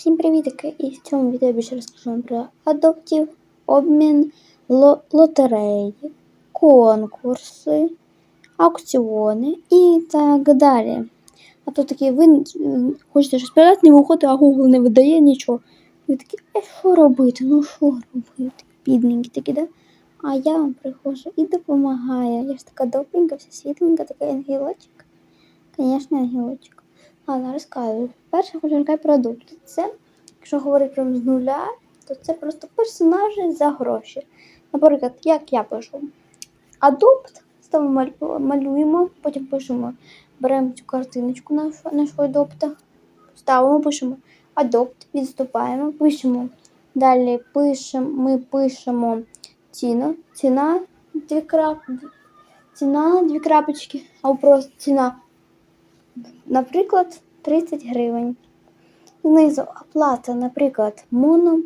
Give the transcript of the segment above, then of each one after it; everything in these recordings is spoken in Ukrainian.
Всім привітки! І в цьому відео більше розкажу вам про адоптів, обмін, ло- лотереї, конкурси, аукціони і так далі. А то такі ви хочете щось продати, не виходить, а Google не видає нічого. І ви такі, е, що робити? Ну що робити? Бідненькі такі, да? А я вам приходжу і допомагаю. Я ж така добренька, вся світленька, така ангелочок. Звісно, ангелочок. Ладно, розказую. Перше хочу розказати про адопт. Це, якщо говорити прямо з нуля, то це просто персонажі за гроші. Наприклад, як я пишу. Адопт, ставимо малюємо, потім пишемо, беремо цю картиночку нашого адопта, ставимо, пишемо адопт, відступаємо, пишемо. Далі пишемо, ми пишемо ціну, ціна, дві крап, ціна, дві крапочки, або просто ціна наприклад, 30 гривень. Знизу оплата, наприклад, моно,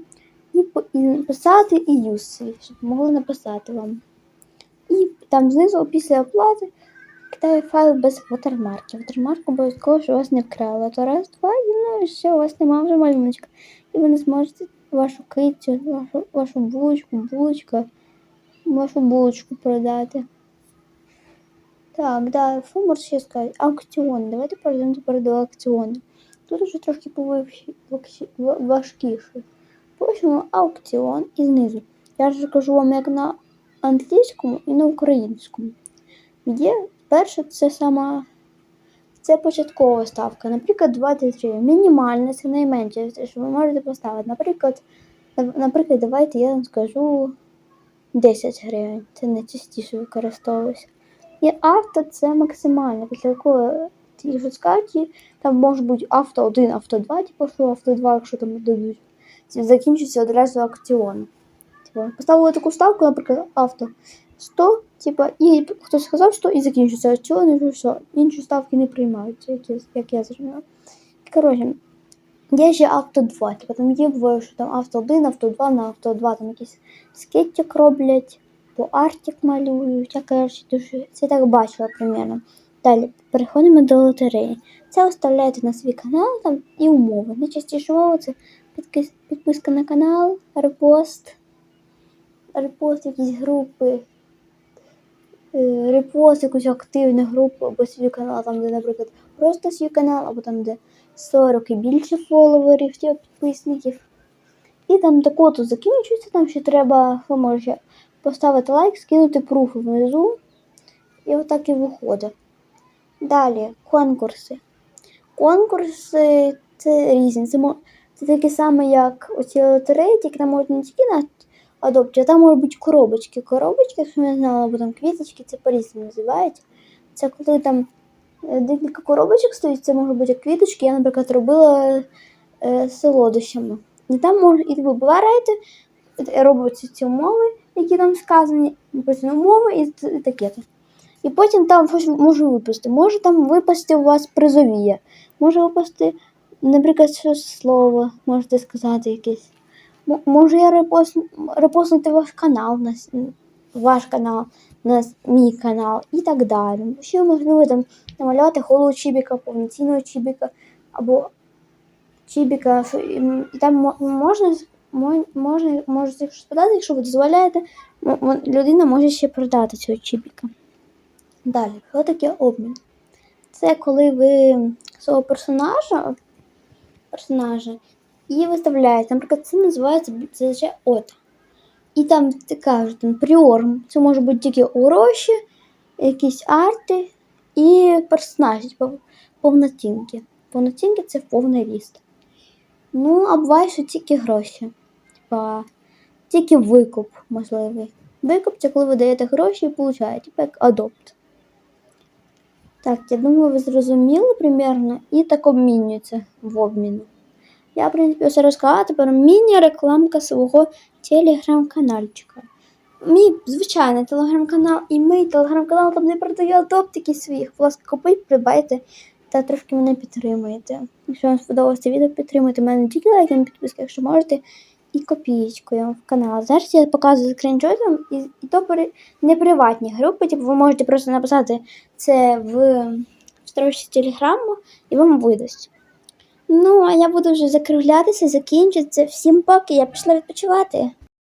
і, по- і юси, щоб могли написати вам. І там знизу після оплати кидаю файл без вотермарків. Вотермарк обов'язково, що вас не вкрали. То раз, два, і ну і все, у вас немає вже малюночка. І ви не зможете вашу кицю, вашу, вашу булочку, булочка, вашу булочку продати. Так, да, можу ще сказати? Аукціон. Давайте перейдемо тепер до аукціону. Тут уже трошки важкіше. Пишемо аукціон і знизу. Я ж кажу вам як на англійському і на українському. Є перше, це сама це початкова ставка. Наприклад, 20 гривень. Мінімальна, це найменше, що ви можете поставити. Наприклад, наприклад, давайте я вам скажу 10 гривень. Це найчастіше використовується. І авто це максимально, після якого ті ж скаті, там може бути авто 1, авто 2, типу, що авто 2, якщо там дадуть. Закінчиться одразу аукціон. Типу, поставили таку ставку, наприклад, авто 100, типу, і хтось сказав 100 і закінчиться аукціон, і все. Інші ставки не приймаються, як я, як я зрозуміла. Коротше, є ще авто 2, типу, там є буває, що там авто 1, авто 2, на авто 2 там якийсь скетчик роблять по артик малюють. Я коротше, дуже це так бачила примерно. Далі переходимо до лотереї. Це оставляєте на свій канал там і умови. Найчастіше умови це підписка на канал, репост, репост якісь групи, е, репост якусь активну групу або свій канал, там, де, наприклад, просто свій канал, або там, де 40 і більше фоловерів, типу, підписників. І там тако тут закінчується, там ще треба, ви можете поставити лайк, скинути пруф внизу. І отак і виходить. Далі конкурси. Конкурси це різні. Це, це такі самі, як оці лотереї, тільки там можна не тільки на адопті, а там можуть бути коробочки. Коробочки, якщо не знала, або там квіточки, це по-різному називають. Це коли там е, декілька коробочок стоїть, це можуть бути квіточки. Я, наприклад, робила е, солодощами. І там можна, і ви вибираєте, е, ці умови, які там сказані, потім умови і таке. І потім там щось може випасти. Може там випасти у вас призовіє. Може випасти, наприклад, щось слово, можете сказати якесь. Може я репост, репостнути ваш канал на ваш канал, на мій канал і так далі. Ще можливо там намалювати голову чібіка, повноцінного чібіка або чібіка. І там можна мо- можна, можете щось подати, якщо ви дозволяєте, людина може ще продати цього чібіка. Далі, що таке обмін? Це коли ви свого персонажа, персонажа і виставляєте. Наприклад, це називається це от. І там ти кажуть, там пріорм. Це може бути тільки гроші, якісь арти і персонажі, типу повнотінки. Повнотінки це повний ріст. Ну, а буває, що тільки гроші. Типа, тільки викуп можливий. Викуп це коли ви даєте гроші і получаєте, типу як адопт. Так, я думаю, ви зрозуміли примерно і так обмінюється в обміну. Я, в принципі, все розказала, тепер міні-рекламка свого телеграм-канальчика. Мій звичайний телеграм-канал і мій телеграм-канал там не продаю адоптики своїх. Будь ласка, купіть, придбайте та трошки мене підтримуєте. Якщо вам сподобалося відео, підтримуйте мене не тільки лайком і підпискою, якщо можете, і копієчкою в канал. Зараз я показую скріншотом, і, і то не приватні групи, типу ви можете просто написати це в строчці телеграму і вам видасть. Ну, а я буду вже закруглятися, закінчиться. Всім поки, я пішла відпочивати.